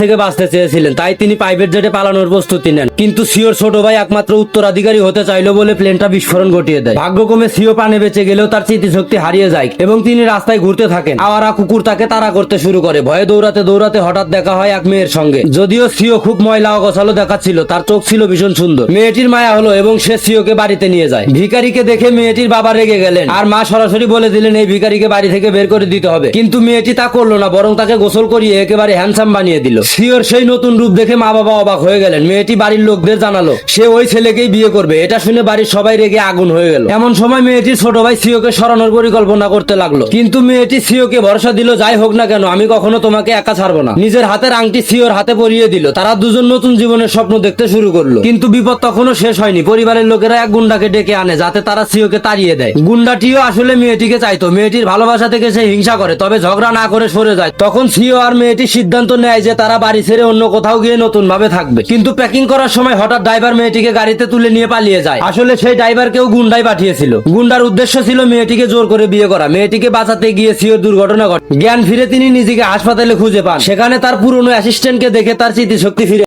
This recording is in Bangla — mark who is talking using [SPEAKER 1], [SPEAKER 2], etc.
[SPEAKER 1] থেকে বাঁচতে চেয়েছিলেন। তাই তিনি প্রাইভেট জেটে পালানোর প্রস্তুতি নেন। কিন্তু সিওর ছোট ভাই একমাত্র উত্তরাধিকারী হতে বলে প্লেনটা বিস্ফোরণ ঘটিয়ে দেয়। ভাগ্যক্রমে সিও পানে বেঁচে গেলেও তার স্মৃতিশক্তি হারিয়ে যায় এবং তিনি রাস্তায় ঘুরতে থাকেন। আওয়ারা কুকুর তাকে তাড়া করতে শুরু করে। ভয়ে দৌড়াতে দৌড়াতে হঠাৎ দেখা হয় এক মেয়ের সঙ্গে। যদিও সিও খুব ময়লা ও গোছালো দেখাচ্ছিল, তার চোখ ছিল ভীষণ সুন্দর। মেয়েটির মায়া হলো এবং সে সিওকে বাড়িতে নিয়ে যায়। ভিখারিকে দেখে মেয়েটির বাবা রেগে গেলেন। আর মা সরাসরি বলে দিলেন, এই ভিখারিকে বাড়ি থেকে বের করে দিতে হবে। কিন্তু মেয়েটি তা করল না, বরং তাকে গোসল করিয়ে একেবারে হ্যান্ডসাম বানিয়ে দিল। সিওর সেই নতুন রূপ দেখে মা বাবা অবাক হয়ে গেলেন। মেয়েটি বাড়ির লোকদের জানালো, সে ওই ছেলেকেই বিয়ে করবে। এটা শুনে বাড়ির সবাই রেগে আগুন হয়ে গেল। এমন সময় মেয়েটির ছোট ভাই সিওকে সরানোর পরিকল্পনা করতে লাগল। কিন্তু মেয়েটি সিওকে ভরসা দিল, যাই হোক না কেন, আমি কখনো তোমাকে একা ছাড়বো না। নিজের হাতের আংটি সিওর হাতে পরিয়ে দিল। তারা দুজন নতুন জীবনের স্বপ্ন দেখতে শুরু করল। কিন্তু বিপদ তখনও শেষ হয়নি। পরিবারের লোকেরা এক গুন্ডাকে ডেকে আনে, যাতে তারা সিওকে তাড়িয়ে দেয়। গুন্ডাটিও আসলে মেয়েটিকে চাইতো। মেয়েটির ভালোবাসা থেকে সে হিংসা করে, তবে ঝগড়া না করে সরে যায়। তখন সিও আর মেয়েটি সিদ্ধান্ত নেয় যে তারা বাড়ি ছেড়ে অন্য কোথাও গিয়ে নতুন ভাবে থাকবে। কিন্তু প্যাকিং করার সময় হঠাৎ ড্রাইভার মেয়েটিকে গাড়িতে তুলে নিয়ে পালিয়ে যায়। আসলে সেই ড্রাইভার ড্রাইভারকেও গুন্ডাই পাঠিয়েছিল। গুন্ডার উদ্দেশ্য ছিল মেয়েটিকে জোর করে বিয়ে করা। মেয়েটিকে বাঁচাতে গিয়ে সিওর দুর্ঘটনা ঘটে। জ্ঞান ফিরে তিনি নিজেকে হাসপাতালে খুঁজে পান। সেখানে তার পুরনো অ্যাসিস্ট্যান্টকে দেখে তার স্মৃতিশক্তি ফিরে